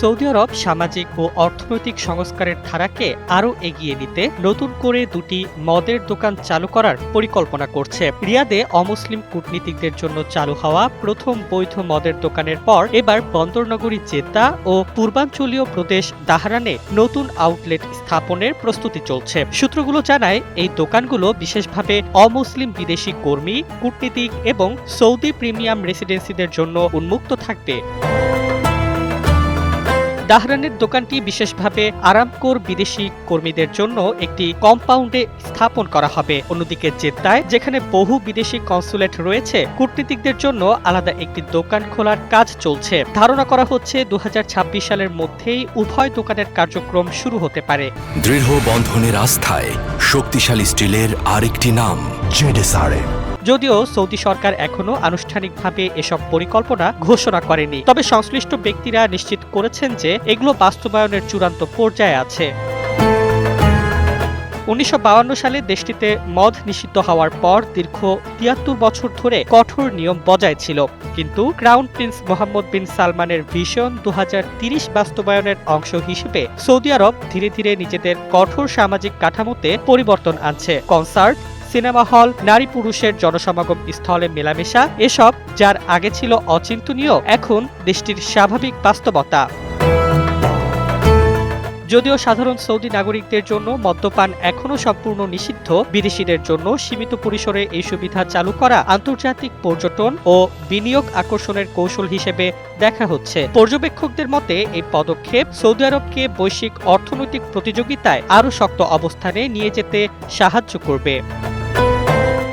Saudi আরব সামাজিক ও অর্থনৈতিক সংস্কারের ধারাকে আরও এগিয়ে নিতে নতুন করে দুটি মদের দোকান চালু করার পরিকল্পনা করছে। রিয়াদে অমুসলিম কূটনীতিকদের জন্য চালু হওয়া প্রথম বৈধ মদের দোকানের পর এবার বন্দরনগরী জেদ্দা ও পূর্বাঞ্চলীয় প্রদেশ দাহরানে নতুন আউটলেট স্থাপনের প্রস্তুতি চলছে। সূত্রগুলো জানায়, এই দোকানগুলো বিশেষভাবে অমুসলিম বিদেশি কর্মী, কূটনীতিক এবং সৌদি প্রিমিয়াম রেসিডেন্সিদের জন্য উন্মুক্ত থাকবে। দাহরানের দোকানটি বিশেষভাবে আরামকোর বিদেশি কর্মীদের জন্য একটি কম্পাউন্ডে স্থাপন করা হবে। অন্যদিকে জেদ্দায়, যেখানে বহু বিদেশি কনসুলেট রয়েছে, কূটনীতিকদের জন্য আলাদা একটি দোকান খোলার কাজ চলছে। ধারণা করা হচ্ছে দু হাজার ছাব্বিশ সালের মধ্যেই উভয় দোকানের কার্যক্রম শুরু হতে পারে। দৃঢ় বন্ধনের আস্থায় শক্তিশালী স্টিলের আরেকটি নাম, জেডেসআরএম। যদিও সৌদি সরকার এখনও আনুষ্ঠানিকভাবে এসব পরিকল্পনা ঘোষণা করেনি। তবে সংশ্লিষ্ট ব্যক্তিরা নিশ্চিত করেছেন যে এগুলো বাস্তবায়নের চূড়ান্ত পর্যায়ে আছে। উনিশশো সালে দেশটিতে মদ নিষিদ্ধ হওয়ার পর দীর্ঘ তিয়াত্তর বছর ধরে কঠোর নিয়ম বজায় ছিল। কিন্তু ক্রাউন প্রিন্স মোহাম্মদ বিন সালমানের ভিশন দু বাস্তবায়নের অংশ হিসেবে সৌদি আরব ধীরে ধীরে নিজেদের কঠোর সামাজিক কাঠামোতে পরিবর্তন আনছে। কনসার্ট সিনেমা হল, নারী পুরুষের জনসমাগম স্থলে মেলামেশা, এসব যার আগে ছিল অচিন্তনীয়, এখন দেশটির স্বাভাবিক বাস্তবতা। যদিও সাধারণ সৌদি নাগরিকদের জন্য মদ্যপান এখনও সম্পূর্ণ নিষিদ্ধ, বিদেশিদের জন্য সীমিত পরিসরে এই সুবিধা চালু করা আন্তর্জাতিক পর্যটন ও বিনিয়োগ আকর্ষণের কৌশল হিসেবে দেখা হচ্ছে। পর্যবেক্ষকদের মতে, এই পদক্ষেপ সৌদি আরবকে বৈশ্বিক অর্থনৈতিক প্রতিযোগিতায় আরও শক্ত অবস্থানে নিয়ে যেতে সাহায্য করবে।